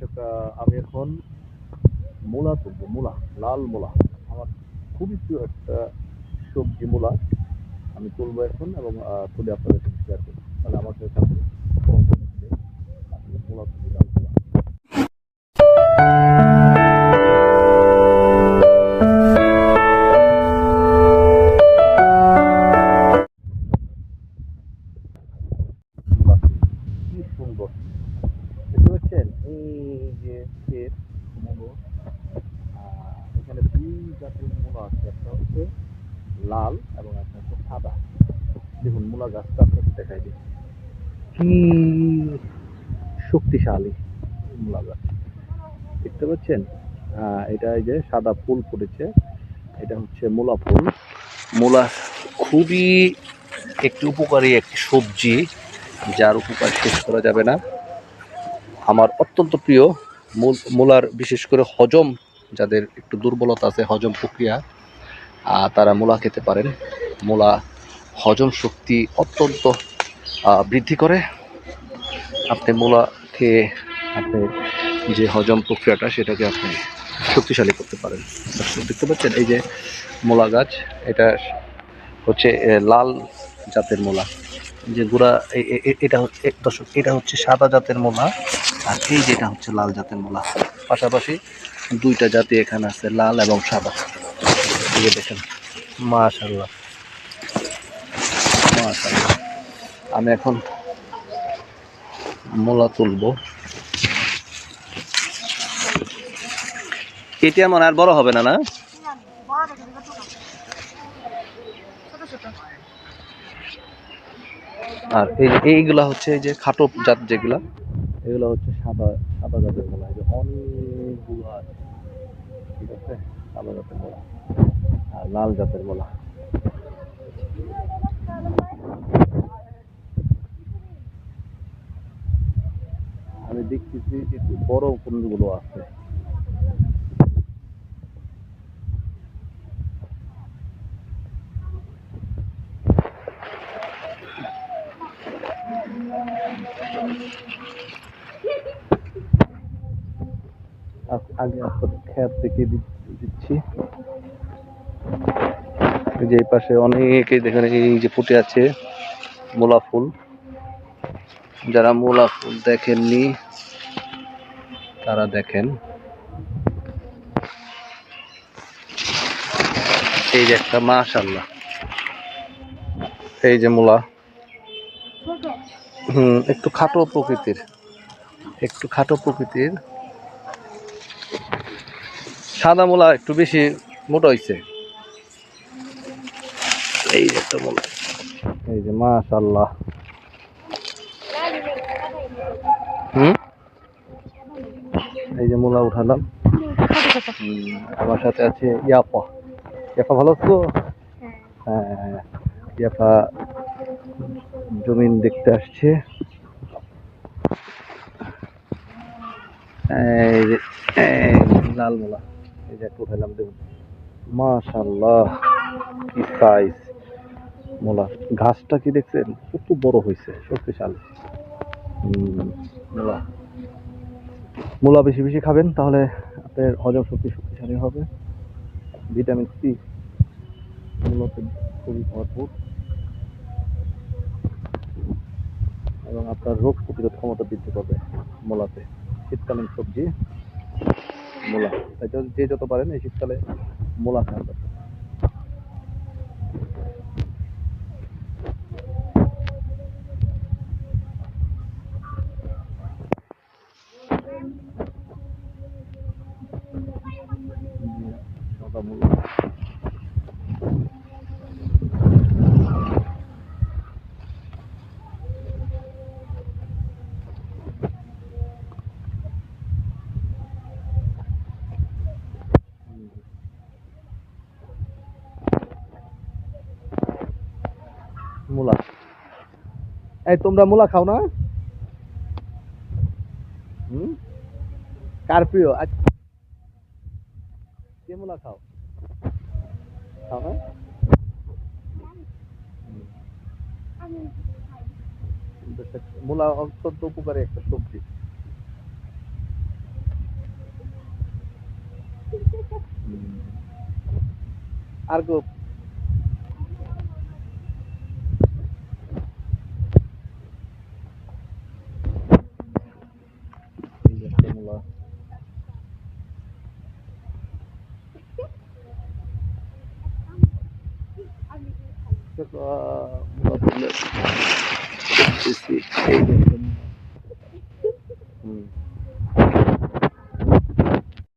দর্শক আমি এখন মূলা তুলবো, মূলা, লাল মূলা। আমার খুবই প্রিয় একটা সবজি মূলা আমি তুলবো এখন এবং তুলে আপনাদের শেয়ার করব। তাহলে আমার। আসলে মূলা তুলি জাতের মূলা আছে। একটা হচ্ছে লাল এবং একটা হচ্ছে সাদা। দেখুন, মূলা গাছটা আপনাকে দেখাই দিই। কি শক্তিশালী মূলা গাছ। দেখতে পাচ্ছেন? এটা এই যে সাদা ফুল ফুটেছে। এটা হচ্ছে মূলা ফুল। মূলা খুবই একটি উপকারী একটি সবজি, যার উপকার শেষ করা যাবে না। আমার অত্যন্ত প্রিয় মূল- মূলার বিশেষ করে হজম যাদের একটু দুর্বলতা আছে, হজম প্রক্রিয়া তারা মূলা খেতে পারেন। মূলা হজম শক্তি অত্যন্ত বৃদ্ধি করে। আপনি মূলা খেয়ে আপনি যে হজম প্রক্রিয়াটা, সেটাকে আপনি শক্তিশালী করতে পারেন। দেখতে পাচ্ছেন এই যে মূলা গাছ, এটা হচ্ছে লাল জাতের মূলা। যে গুড়া এটা দর্শক, এটা হচ্ছে সাদা জাতের মূলা। আর এই যেটা হচ্ছে লাল জাতের মূলা। পাশাপাশি দুইটা জাতি এখানে আছে, লাল এবং সাদা। এই দেখেন মাশাল্লাহ মাশাল্লাহ আমি এখন মূলা তুলবো। এটা মনে আর বড় হবে না না? আর এই এইগুলা হচ্ছে এই যে খাটো জাত যেগুলা এগুলো হচ্ছে সাদা সাদা জাতের এই যে অনেকগুলো আছে। ঠিক আছে? সাদা জাতের মোলা আর লাল জাতের মোলা। আমি দেখতেছি একটু বড় কোনগুলো আছে। আ- আগে আপনাদের খেয়াল থেকে দিচ্ছি। যে এই পাশে অনেকে দেখেন এই যে ফুটে আছে মোলা ফুল। যারা মোলা ফুল দেখেননি তারা দেখেন। এই যে একটা মাশাল্লাহ এই যে মোলা। হুম একটু খাটো প্রকৃতির। একটু খাটো প্রকৃতির। সাদা মোলা একটু বেশি মোটা হয়েছে এই যে একটা মোলা। এই যে মাশাল্লাহ হুম? এই যে মোলা উঠালাম। আমার সাথে আছে ইয়াপা ইয়াপা ভালো আছো? হ্যাঁ। হ্যাঁ ইয়াপা জমিন দেখতে আসছে। এই যে লাল মোলা। এই যে একটু দেখুন মাশাল্লাহ কি সাইজ মোলা, ঘাসটা কি দেখছেন? কত বড় হয়েছে শক্তিশালী। মোলা। মূলা বেশি বেশি খাবেন, তাহলে আপনার হজম শক্তি শক্তিশালী হবে। ভিটামিন সি মূলতে খুবই ভরপুর। এবং আপনার রোগ প্রতিরোধ ক্ষমতা বৃদ্ধি পাবে মূলাতে। শীতকালীন সবজি মূলা। তাই যে যত পারেন এই শীতকালে মূলা মূলা মূলা। এই, তোমরা মূলা খাও না? হুম? কার প্রিয়? কে মূলা খাও? খাও না? মূলা অত্যন্ত উপকারী একটা সবজি। আর গো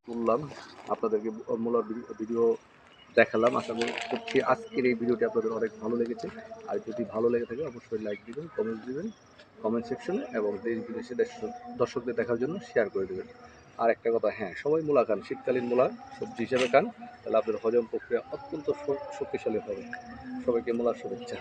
তুললাম, আপনাদেরকে মূলার ভিডিও- দেখালাম। আশা করি- করছি আজকের এই ভিডিওটি আপনাদের অনেক ভালো লেগেছে। আর যদি ভালো লেগে থাকে, অবশ্যই লাইক দিবেন কমেন্ট দিবেন কমেন্ট সেকশনে এবং দেশ বিদেশে দর্শকদের দেখার জন্য শেয়ার করে দেবেন। আর একটা কথা হ্যাঁ সবাই মূলা খান, শীতকালীন মূলা, সবজি হিসেবে খান, তাহলে আপনার হজম প্রক্রিয়া অত্যন্ত শক্তিশালী হবে। সবাইকে মূলার শুভেচ্ছা।